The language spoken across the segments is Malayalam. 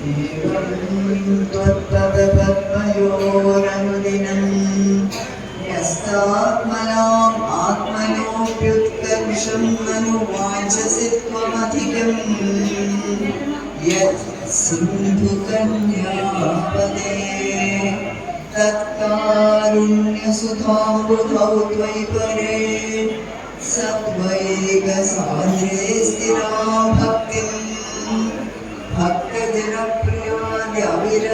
ത്വത്തതപത്മയോരനുദിനം യസ്താത്മനാം ആത്മനോപ്യുക്തവിഷം മനുവാചസി ത്വമധികം യത് സിന്ധുകന്യാപദേ. തത്കാരുണ്യസുധാമൃതൗ ത്വയി പരേ സത്വൈകസാന്ദ്രേ സ്ഥിരാ ഭക്തിം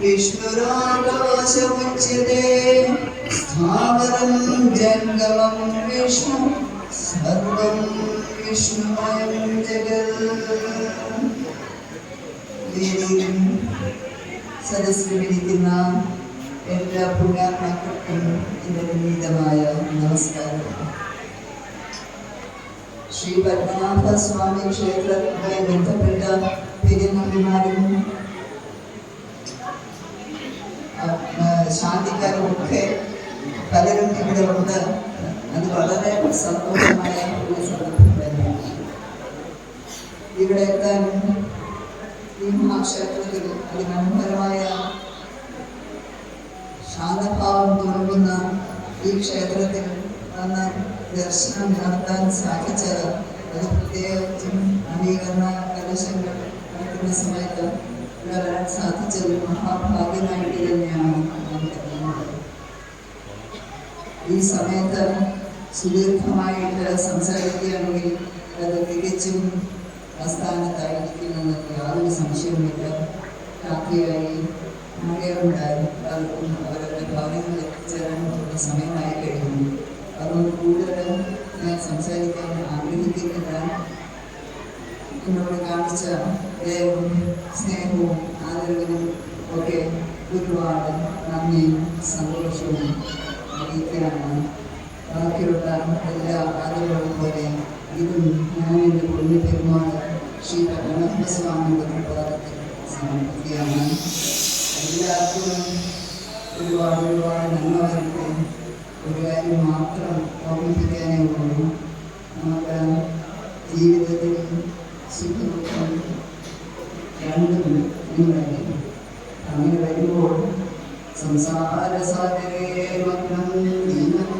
വിഷ്ണുരാകാശമുച്ചതേ സ്ഥാവരം ജംഗമം വിഷ്ണു സർവം വിഷ്ണുമയം ജഗതിയിലും സദസ്സിലിരിക്കുന്ന എല്ലാ പുണ്യാത്മാക്കൾക്കും എന്റെ വിനീതമായ നമസ്കാരം ശ്രീ പത്മനാഭ സ്വാമി ക്ഷേത്രവുമായി ബന്ധപ്പെട്ട പെരുമാറിമാരും പെരുന്നമ്പിമാരും ശാന്തിക്കാരുമൊക്കെ പലരും ഇവിടെ ഉണ്ട് അത് വളരെ സന്തോഷമായ ഒരു സന്ദർഭം തന്നെയാണ്. ഇവിടെ എത്താൻ ഈ മഹാക്ഷേത്രത്തിൽ അതിമനോഹരമായ ശാന്തഭാവം തുറക്കുന്ന ഈ ക്ഷേത്രത്തിൽ വന്ന് ദർശനം നടത്താൻ സാധിച്ചത് അത് പ്രത്യേകിച്ചും നവീകരണ കലശങ്ങൾ നടക്കുന്ന സമയത്ത് വരാൻ സാധിച്ചത് മഹാഭാഗ്യമായിട്ട് തന്നെയാണ്. ഈ സമയത്ത് സുദീർഘമായിട്ട് സംസാരിക്കുകയാണെങ്കിൽ അത് തികച്ചും ആസ്ഥാനത്തായിരിക്കുമെന്ന് യാതൊരു സംശയവുമില്ല. രാത്രിയായി മഴയുണ്ടായി പലർക്കും അവരുടെ ഭവനങ്ങളിൽ എത്തിച്ചേരാനുള്ള സമയമായി കഴിഞ്ഞു അതുകൊണ്ട് കൂടുതൽ ഞാൻ സംസാരിക്കാൻ ആഗ്രഹിക്കുന്നില്ല. എന്നോട് കാണിച്ച ദയവും സ്നേഹവും ആദരവിനും ഒക്കെ ഒരുപാട് നന്ദിയും സന്തോഷവും. അറിയിക്കുകയാണ് ബാക്കിയുള്ള എല്ലാ ആദരവുകളും പോലെ ഇതും ഞാൻ എന്റെ പുണ്യ പെരുമാൾ ശ്രീ പരമസ്വാമിയുടെ പ്രഭാതത്തിൽ സമർപ്പിക്കുകയാണ്. എല്ലാവർക്കും ഒരുപാട് ഒരുപാട് നന്മ വരട്ടെ ഒരു കാര്യം മാത്രം ഓർമ്മിപ്പിക്കാനേ ഉള്ളൂ. നമുക്ക് ജീവിതത്തിൽ സുഖം രണ്ടും അങ്ങനെ വരുമ്പോൾ സംസാരസാഗരേ മഗ്നം ദീനം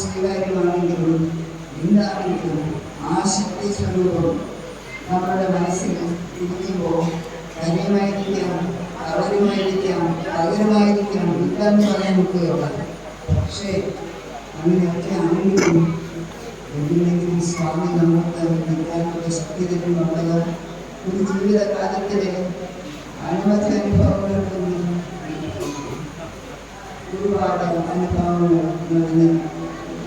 സ്വീകാര്യമാണെങ്കിലും എന്താണെങ്കിലും ആ ശക്തി സ്വരൂപം നമ്മുടെ മനസ്സിൽ ഇരിക്കുമ്പോൾ ധന്യമായിരിക്കാം അവരുമായിരിക്കാം പകരമായിരിക്കാം ഇല്ലെന്ന് പറയാൻ നിൽക്കുകയില്ല പക്ഷേ അങ്ങനെയൊക്കെ ആണെങ്കിലും എന്തിനെങ്കിലും സ്വാമി നമുക്ക് നൽകാനുള്ള ശക്തി തരുന്നുള്ളത് ഒരു ജീവിതകാലത്തിലെ അനവധി അനുഭവങ്ങൾ ഒരുപാട് അനുഭവങ്ങൾ നടന്ന്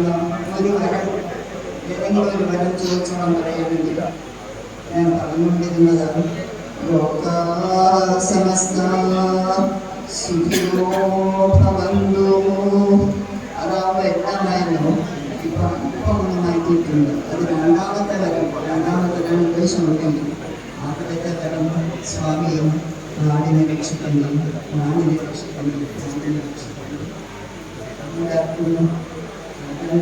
വരം. ഏതെങ്കിലും വരം ചോദിച്ചോളം പറയാമെങ്കിൽ ഞാൻ പറഞ്ഞുകൊണ്ടിരുന്നത് ലോകാ സമസ്ത സുഖിനോ ഭവന്തു. അതാവുമ്പോൾ എല്ലാമായിരുന്നു ഇപ്പം ഇപ്പം ഒന്ന് മാറ്റിയിട്ടുണ്ട്. അത് രണ്ടാമത്തെ വരം. രണ്ടാമത്തെ രണ്ട് ഉദ്ദേശമുണ്ടെങ്കിൽ ആദ്യത്തെ കടമ സ്വാമിയും നാടിനെ രക്ഷിക്കുന്നു. നാടിനെ രക്ഷിക്കുന്നു. നാടിനെ രക്ഷിക്കുന്നു. ഞാൻ